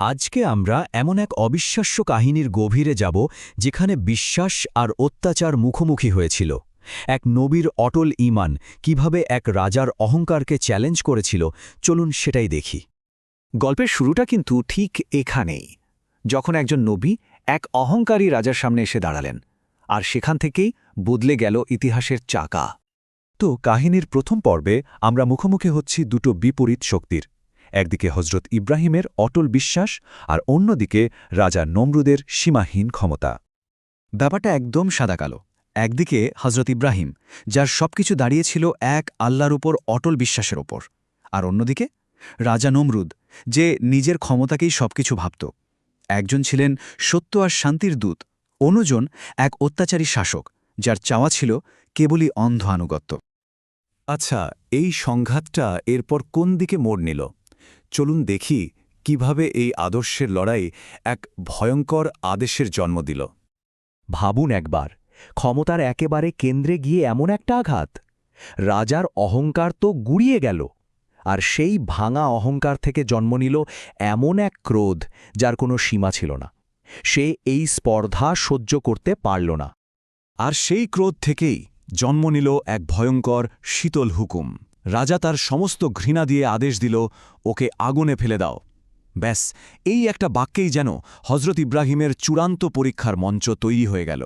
আজকে আমরা এমন এক অবিশ্বাস্য কাহিনীর গভীরে যাব যেখানে বিশ্বাস আর অত্যাচার মুখোমুখি হয়েছিল। এক নবীর অটল ইমান কীভাবে এক রাজার অহংকারকে চ্যালেঞ্জ করেছিল, চলুন সেটাই দেখি। গল্পের শুরুটা কিন্তু ঠিক এখানেই। যখন একজন নবী এক অহংকারী রাজার সামনে এসে দাঁড়ালেন, আর সেখান থেকেই বদলে গেল ইতিহাসের চাকা। তো কাহিনীর প্রথম পর্বে আমরা মুখোমুখি হচ্ছি দুটো বিপরীত শক্তির। একদিকে হজরত ইব্রাহিমের অটল বিশ্বাস আর অন্যদিকে রাজা নমরুদের সীমাহীন ক্ষমতা। ব্যাপারটা একদম সাদাকালো একদিকে হজরত ইব্রাহিম, যার সবকিছু দাঁড়িয়েছিল এক আল্লাহর উপর অটল বিশ্বাসের ওপর আর অন্যদিকে রাজা নমরুদ, যে নিজের ক্ষমতাকেই সবকিছু ভাবত। একজন ছিলেন সত্য আর শান্তির দূত অনুজন এক অত্যাচারী শাসক, যার চাওয়া ছিল কেবলই অন্ধ আনুগত্য। আচ্ছা এই সংঘাতটা এরপর কোন দিকে মোড় নিল? চলুন দেখি কীভাবে এই আদর্শের লড়াই এক ভয়ঙ্কর আদেশের জন্ম দিল। ভাবুন একবার, ক্ষমতার একেবারে কেন্দ্রে গিয়ে এমন একটা আঘাত। রাজার অহংকার তো গুড়িয়ে গেল, আর সেই ভাঙা অহংকার থেকে জন্ম নিল এমন এক ক্রোধ যার কোনো সীমা ছিল না। সে এই স্পর্ধা সহ্য করতে পারল না। আর সেই ক্রোধ থেকেই জন্ম নিল এক ভয়ঙ্কর শীতল হুকুম। রাজা তার সমস্ত ঘৃণা দিয়ে আদেশ দিল, ওকে আগুনে ফেলে দাও। ব্যাস, এই একটা বাক্যেই যেন হজরত ইব্রাহিমের চূড়ান্ত পরীক্ষার মঞ্চ তৈরি হয়ে গেল।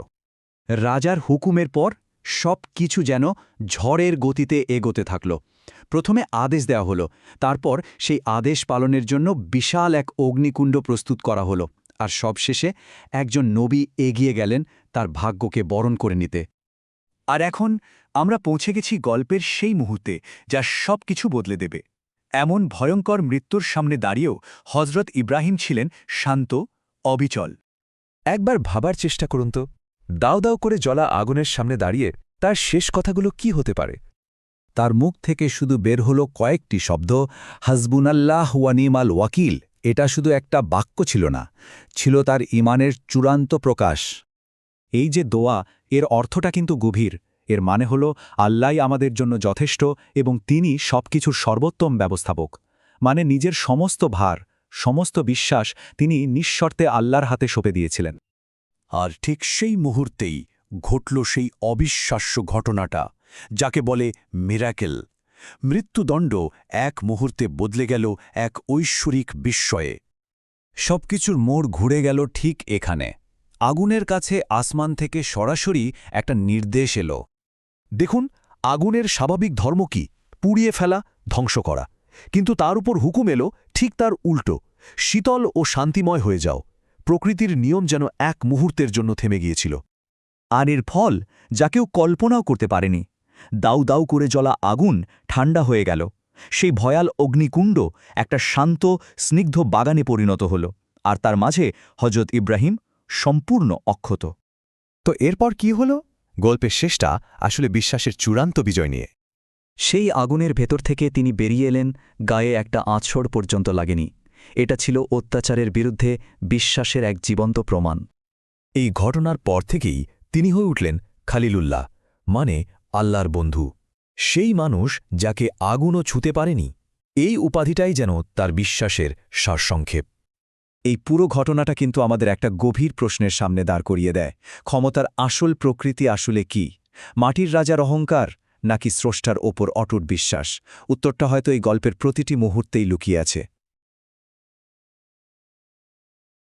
রাজার হুকুমের পর সব কিছু যেন ঝড়ের গতিতে এগোতে থাকল। প্রথমে আদেশ দেওয়া হলো, তারপর সেই আদেশ পালনের জন্য বিশাল এক অগ্নিকুণ্ড প্রস্তুত করা হলো, আর সবশেষে একজন নবী এগিয়ে গেলেন তার ভাগ্যকে বরণ করে নিতে। আর এখন আমরা পৌঁছে গেছি গল্পের সেই মুহূর্তে যা সব কিছু বদলে দেবে। এমন ভয়ঙ্কর মৃত্যুর সামনে দাঁড়িয়েও হজরত ইব্রাহিম ছিলেন শান্ত, অবিচল। একবার ভাবার চেষ্টা করুন তো। দাও দাও করে জ্বলা আগুনের সামনে দাঁড়িয়ে তার শেষ কথাগুলো কি হতে পারে? তার মুখ থেকে শুধু বের হলো কয়েকটি শব্দ, হাসবুনাল্লাহ ওয়ানিমাল ওয়াকিল এটা শুধু একটা বাক্য ছিল না, ছিল তার ইমানের চূড়ান্ত প্রকাশ। এই যে দোয়া এর অর্থটা কিন্তু গভীর। এর মানে হল, আল্লাহ আমাদের জন্য যথেষ্ট এবং তিনি সবকিছুর সর্বোত্তম ব্যবস্থাপক। মানে নিজের সমস্ত ভার, সমস্ত বিশ্বাস তিনি নিঃশর্তে আল্লাহর হাতে সঁপে দিয়েছিলেন। আর ঠিক সেই মুহূর্তেই ঘটল সেই অবিশ্বাস্য ঘটনাটা, যাকে বলে মিরাকেল। মৃত্যুদণ্ড এক মুহূর্তে বদলে গেল এক ঐশ্বরিক বিস্ময়ে। সবকিছুর মোড় ঘুরে গেল ঠিক এখানে। আগুনের কাছে আসমান থেকে সরাসরি একটা নির্দেশ এলো। দেখুন, আগুনের স্বাভাবিক ধর্ম কি? পুড়িয়ে ফেলা, ধ্বংস করা। কিন্তু তার উপর হুকুম এলো, ঠিক তার উল্টো। শীতল ও শান্তিময় হয়ে যাও। প্রকৃতির নিয়ম যেন এক মুহূর্তের জন্য থেমে গিয়েছিল। আর এর ফল, যা কেউ কল্পনাও করতে পারেনি। দাউ দাউ করে জ্বলা আগুন ঠান্ডা হয়ে গেল। সেই ভয়াল অগ্নিকুণ্ড একটা শান্ত, স্নিগ্ধ বাগানে পরিণত হল। আর তার মাঝে হজরত ইব্রাহিম সম্পূর্ণ অক্ষত। তো এরপর কি হল? গল্পের শেষটা আসলে বিশ্বাসের চূড়ান্ত বিজয় নিয়ে। সেই আগুনের ভেতর থেকে তিনি বেরিয়ে এলেন, গায়ে একটা আঁচড় পর্যন্ত লাগেনি। এটা ছিল অত্যাচারের বিরুদ্ধে বিশ্বাসের এক জীবন্ত প্রমাণ। এই ঘটনার পর থেকেই তিনি হয়ে উঠলেন খালিলুল্লাহ মানে আল্লাহর বন্ধু। সেই মানুষ যাকে আগুনও ছুতে পারেনি, এই উপাধিটাই যেন তার বিশ্বাসের সারসংক্ষেপ। এই পুরো ঘটনাটা কিন্তু আমাদের একটা গভীর প্রশ্নের সামনে দাঁড় করিয়ে দেয়। ক্ষমতার আসল প্রকৃতি আসলে কি? মাটির রাজার অহংকার নাকি স্রষ্টার ওপর অটুট বিশ্বাস? উত্তরটা হয়তো এই গল্পের প্রতিটি মুহূর্তেই লুকিয়ে আছে।